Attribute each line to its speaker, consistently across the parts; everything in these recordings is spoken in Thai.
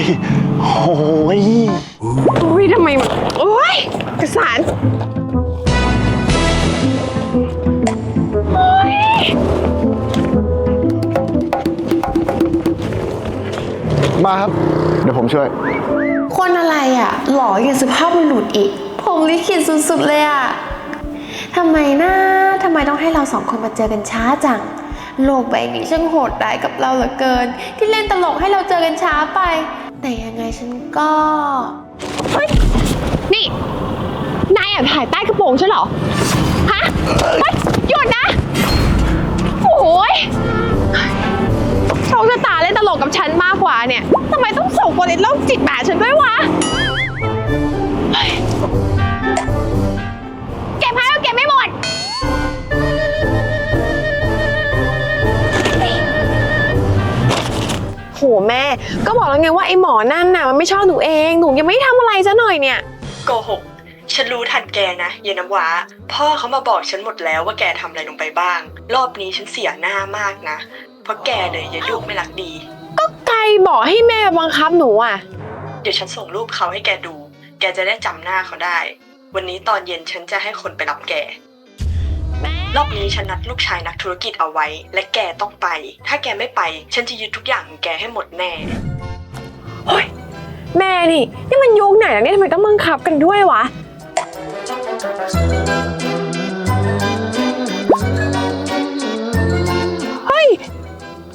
Speaker 1: ยโอ้ย
Speaker 2: อุ้ยทำไมมันโอ้ยเอกสารโอ้ย
Speaker 1: มาครับ เดี๋ยวผมช่วย
Speaker 3: คนอะไรอะ หล่ออย่างสุภาพบุรุษอีก ผมลิขิตสุดๆเลยอะทำไมนะทำไมต้องให้เราสองคนมาเจอกันช้าจัง โลกใบนี้ช่างโหดร้ายกับเราเหลือเกิน ที่เล่นตลกให้เราเจอกันช้าไป แต่ยังไงฉันก็
Speaker 2: นี่ นายแอบถ่ายใต้กระโปรงฉันเหรอ ฮะเฮ้ย แม่ ก็บอกแล้วไงว่าไอ้หมอนั่นน่ะมันไม่ชอบหนูเองหนูยังไม่ได้ทำอะไรซะหน่อยเนี่ย
Speaker 4: โกหก ฉันรู้ทันแกนะเยนน้ำว้า พ่อเขามาบอกฉันหมดแล้วว่าแกทำอะไรลงไปบ้าง รอบนี้ฉันเสียหน้ามากนะ เพราะแกเลยยายลูกไม่รักดี
Speaker 2: ก็ไกลบอกให้แม่บังคับหนูอะ
Speaker 4: เดี๋ยวฉันส่งรูปเขาให้แกดู แกจะได้จำหน้าเขาได้ วันนี้ตอนเย็นฉันจะให้คนไปรับแก
Speaker 2: แม่
Speaker 4: รอบนี้ฉันนัดลูกชายนักธุรกิจเอาไว้ และแกต้องไป ถ้าแกไม่ไป ฉันจะยึดทุกอย่างของแกให้หมดแน่เฮ้ย
Speaker 2: แม่นี่นี่มันยุคไหนแล้วเนี่ยทำไมต้องบังคับกันด้วยวะ เฮ้ย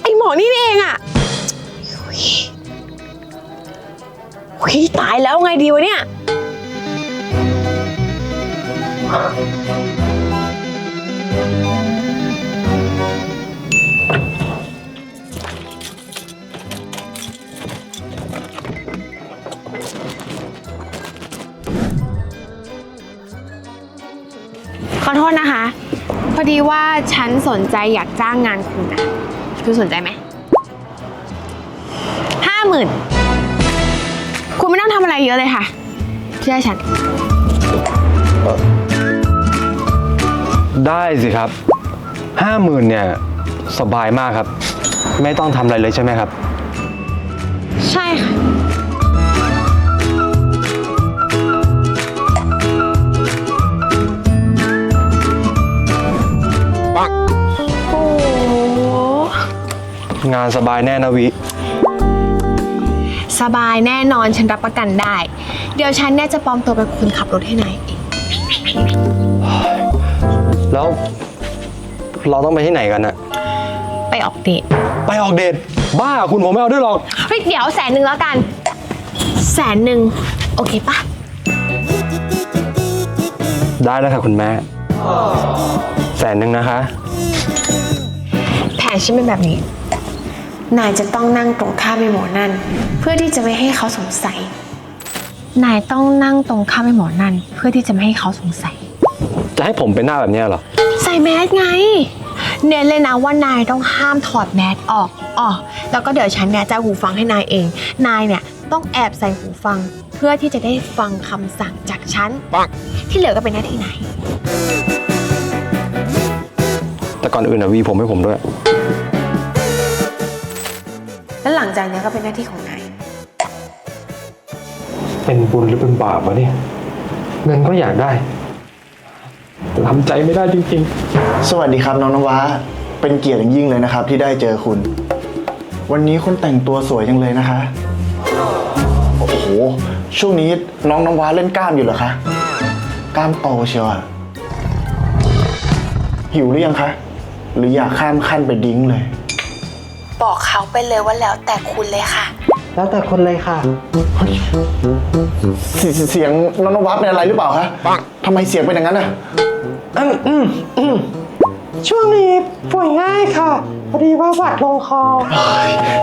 Speaker 2: ไอหมอนี่นี่เองอะเฮ้ยตายแล้วไงดีวะเนี่ย อดีว่าฉันสนใจอยากจ้างงานคุณนะคุณสนใจไหมห้าหมื่นคุณไม่ต้องทำอะไรเยอะเลยค่ะเชื่อฉัน
Speaker 5: ได้สิครับห้าหมื่นเนี่ยสบายมากครับ ไม่ต้องทำอะไรเลยใช่ไหมครับ
Speaker 2: ใช่ค่ะา
Speaker 5: นสบายแน่นะวิ
Speaker 2: สบายแน่นอนฉันรับประกันได้ เดี๋ยวฉันเนี่ยจะปลอมตัวเป็นคนขับรถให้นายเอง
Speaker 5: แล้วเราต้องไปที่ไหนกันอะ
Speaker 2: ไปออกเดท
Speaker 5: ไปออกเดทบ้าคุณผมไม่เอาด้วยหรอก
Speaker 2: เฮ้ยเดี๋ยวแสนหนึ่งแล้วกัน แสนหนึ่งโอเคปะ
Speaker 5: ได้แล้วค่ะคุณแม่ แสนหนึ่งนะคะ
Speaker 2: แผนฉันเป็นแบบนี้
Speaker 3: นายจะต้องนั่งตรงข้ามไอ้หมอนั่น เพื่อที่จะไม่ให้เขาสงสัย
Speaker 2: นายต้องนั่งตรงข้ามไอ้หมอนั่น เพื่อที่จะไม่ให้เขาสงสัย
Speaker 5: จะให้ผมเป็นหน้าแบบเนี้ยเหรอ
Speaker 2: ใส่แมสไง เน้นเลยนะว่านายต้องห้ามถอดแมสออกอ๋อแล้วก็เดี๋ยวฉันเนี่ยจะเอาหูฟังให้นายเอง นายเนี่ยต้องแอบใส่หูฟัง เพื่อที่จะได้ฟังคำสั่งจากฉัน ที่เหลือก็เป็นหน้าที่นาย
Speaker 5: แต่ก่อนอื่นอะวีผมให้ผมด้วย
Speaker 3: แล้วหลังจากนี้ก็เป็นหน้าที่ของนาย
Speaker 5: เป็นบุญหรือเป็นบาปวะเนี่ย เงินก็อยากได้ทำใจไม่ได้จริง
Speaker 1: สวัสดีครับน้องน้ำว้าเป็นเกียรติอย่างยิ่งเลยนะครับที่ได้เจอคุณ วันนี้คุณแต่งตัวสวยจังเลยนะคะ โอ้โห ช่วงนี้น้องน้ำว้าเล่นกล้ามอยู่เหรอคะ กล้ามโตเชียวอะหิวหรือยังคะ หรืออยากข้ามขั้นไปดิ้งเลย
Speaker 3: บอกเขาไปเลยว่าแล้วแต่คุณเลยค่ะ
Speaker 6: แล้วแต่คนเลยค่ะ
Speaker 1: เสียเสียงน้องนวัดเป็นอะไรหรือเปล่าคะทำไมเสียงเป็นอย่างนั้นอะ
Speaker 6: ช่วงนี้ป่วยง่ายค่ะ พอดีว่าหวัดลงคอ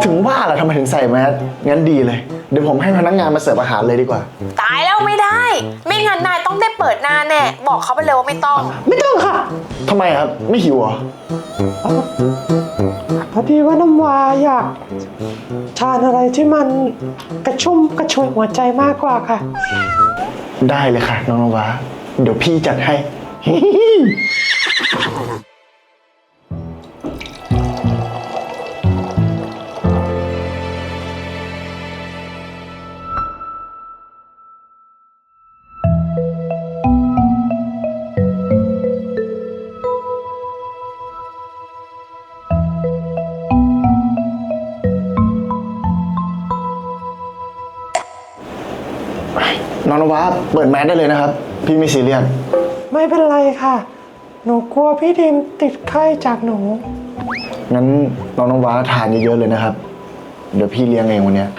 Speaker 1: ถึงว่าล่ะทำไมถึงใส่แมสงั้นดีเลย เดี๋ยวผมให้พนักงานมาเสิร์ฟอาหารเลยดีกว่า
Speaker 3: ตายแล้วไม่ได้ ไม่งั้นนายต้องได้เปิดหน้าแน่ บอกเขาไปเลยว่าไม่ต้อง
Speaker 6: ไม่ต้องค่ะ
Speaker 1: ทำไมครับ ไม่หิวเหรอ
Speaker 6: พอดีว่าน้ำวาอยากทานอะไรที่มันกระชุ่มกระชวยหัวใจมากกว่าค่ะ
Speaker 1: ได้เลยค่ะ น้องน้ำวาเดี๋ยวพี่จัดให้ น้องนว้าเปิดแมสได้เลยนะครับ พี่ไม่ซีเรียส
Speaker 6: ไม่เป็นไรค่ะ หนูกลัวพี่ดิมติดไข้จากหนู
Speaker 1: งั้นน้องนว้าทานเยอะๆเลยนะครับ เดี๋ยวพี่เลี้ยงเองวันเนี้ย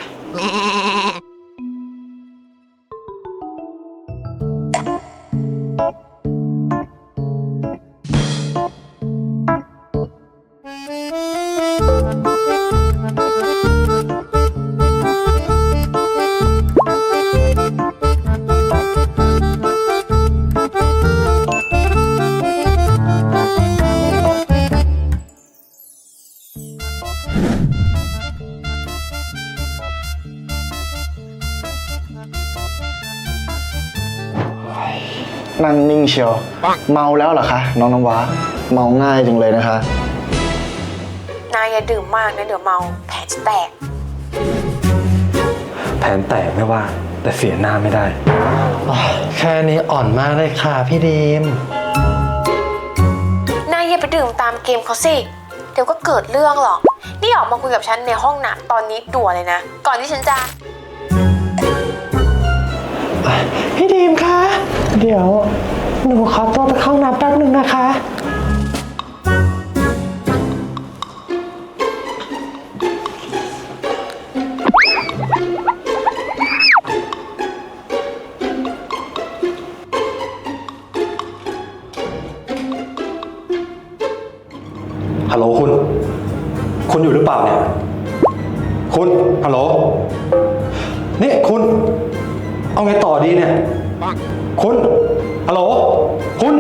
Speaker 1: นั่งนิ่งเชียว เมาแล้วเหรอคะ น้องน้ำว้า เมาง่ายจังเลยนะคะ
Speaker 2: นายอย่าดื่มมากนะเดี๋ยวเมาแผลจะแตก
Speaker 5: แผนแตกไม่ว่า แต่เสียหน้าไม่ได้
Speaker 6: แค่นี้อ่อนมากเลยค่ะพี่ดิม
Speaker 2: นายอย่าไปดื่มตามเกมเขาสิ เดี๋ยวก็เกิดเรื่องหรอก นี่ออกมาคุยกับฉันในห้องนะตอนนี้ด่วนเลยนะ ก่อนที่ฉันจะ
Speaker 6: พี่ดิมคะ เดี๋ยว หนูขอตัวไปเข้าห้องน้ำแป๊บหนึ่งนะคะ
Speaker 5: ฮัลโหลคุณ คุณอยู่หรือเปล่าเนี่ย คุณ ฮัลโหล นี่คุณ เอาไงต่อดีเนี่ย คุณ ฮัลโหล คุณ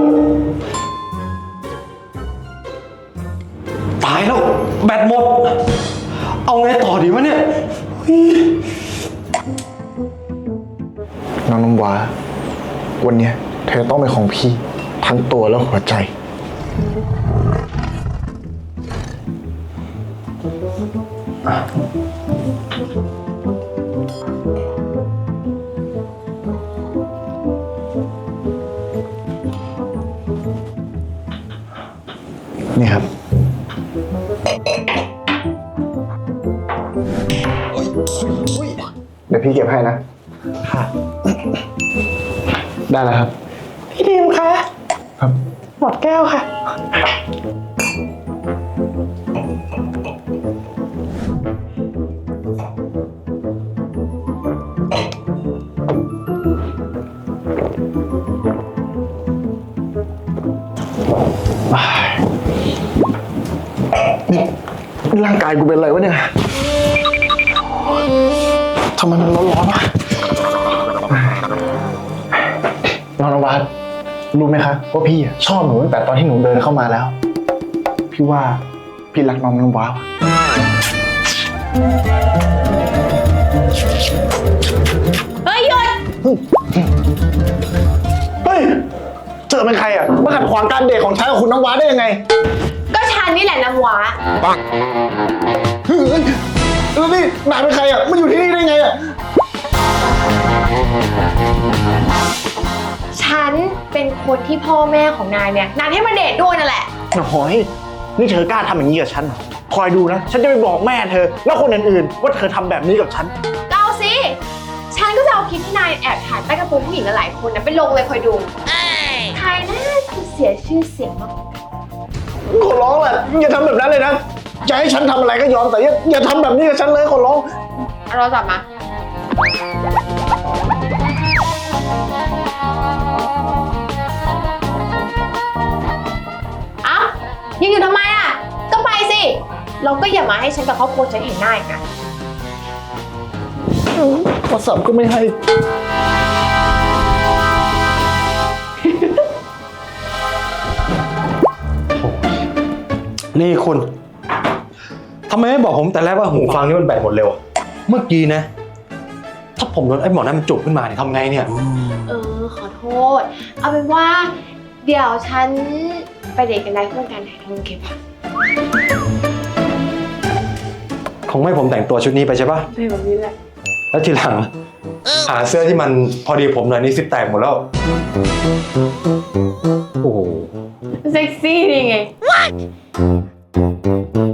Speaker 5: ตายแล้ว แบตหมด เอาไงต่อดีวะเนี่ย
Speaker 1: น้องน้ำว้า วันเนี้ยเธอต้องเป็นของพี่ ทั้งตัวและหัวใจ นี่ครับ เดี๋ยวพี่เก็บให้นะ
Speaker 6: ค่ะ
Speaker 1: ได้แล้วครับ
Speaker 6: พี่ดิมคะ
Speaker 1: ครับ
Speaker 6: หมดแก้วค่ะา
Speaker 1: งกายกูเป็นอะไรวะเนี่ยทำไมมันร้อนๆวะน้องนวัดรู้ไหมคะว่าพี่อะชอบหนูตั้งแต่ตอนที่หนูเดินเข้ามาแล้ว พี่ว่าพี่รักน้องนวัดว่ะเฮ้ยหยุดเฮ้ยเจอเป็นใครอะมาขัดขวางการเดทของฉันกับคุณน้ำว้าได้ยังไง
Speaker 2: ก็ฉันนี่แหละน้ำว้า
Speaker 1: เฮ้ยแล้วนี่นายเป็นใครอะมาอยู่ที่นี่ได้ไงอะ
Speaker 2: ฉันเป็นคนที่พ่อแม่ของนายเนี่ยนายให้มาเดทด้วยนั่นแหละ
Speaker 1: หอย นี่เธอกล้าทำอย่างนี้กับฉันเหรอคอยดูนะ ฉันจะไปบอกแม่เธอ แล้วคนอื่นๆ ว่าเธอทำแบบนี้กับฉัน
Speaker 2: เล่าสิ ฉันก็จะเอาคลิปที่นายแอบถ่ายใต้กระโปรงผู้หญิงหลายๆคนนะไปลงเลยคอยดู ใครน่าจะเสียชื่อเสียงมาก
Speaker 1: ขอร้องแหละอย่าทำแบบนั้นเลยนะจะให้ฉันทำอะไรก็ยอมแต่อย่าอย่าทำแบบนี้กับฉันเลยขอร้อง
Speaker 2: เอาโทรศัพท์มา เอ้ายังอยู่ทำไมอะ ก็ไปสิ เราก็อย่ามาให้ฉันกับครอบครัวฉันเห็นหน้าอีกนะ
Speaker 1: โทรศัพท์ก็ไม่ให้
Speaker 5: นี่คุณทำไมไม่บอกผมแต่แรกว่าหูฟังนี่มันแบตหมดเร็วอะเมื่อกี้นะ ถ้าผมโดนไอ้หมอนั่นมันจุกขึ้นมาเนี่ยทำไงเนี่ย
Speaker 2: เออ ขอโทษ เอาเป็นว่า เดี๋ยวฉันไปเดทกันได้เพื่อนกันถ่ายทำเก็บอะ
Speaker 5: คงไม่ให้ผมแต่งตัวชุดนี้ไปใช่ปะ
Speaker 2: เป็นแบบนี้แหละ
Speaker 5: แล้วทีหลัง หาเสื้อที่มันพอดีผมหน่อยนี่ซิปแตกหมดแล้ว โอ้โห
Speaker 2: เซ็กซี่ดีไง Thank you.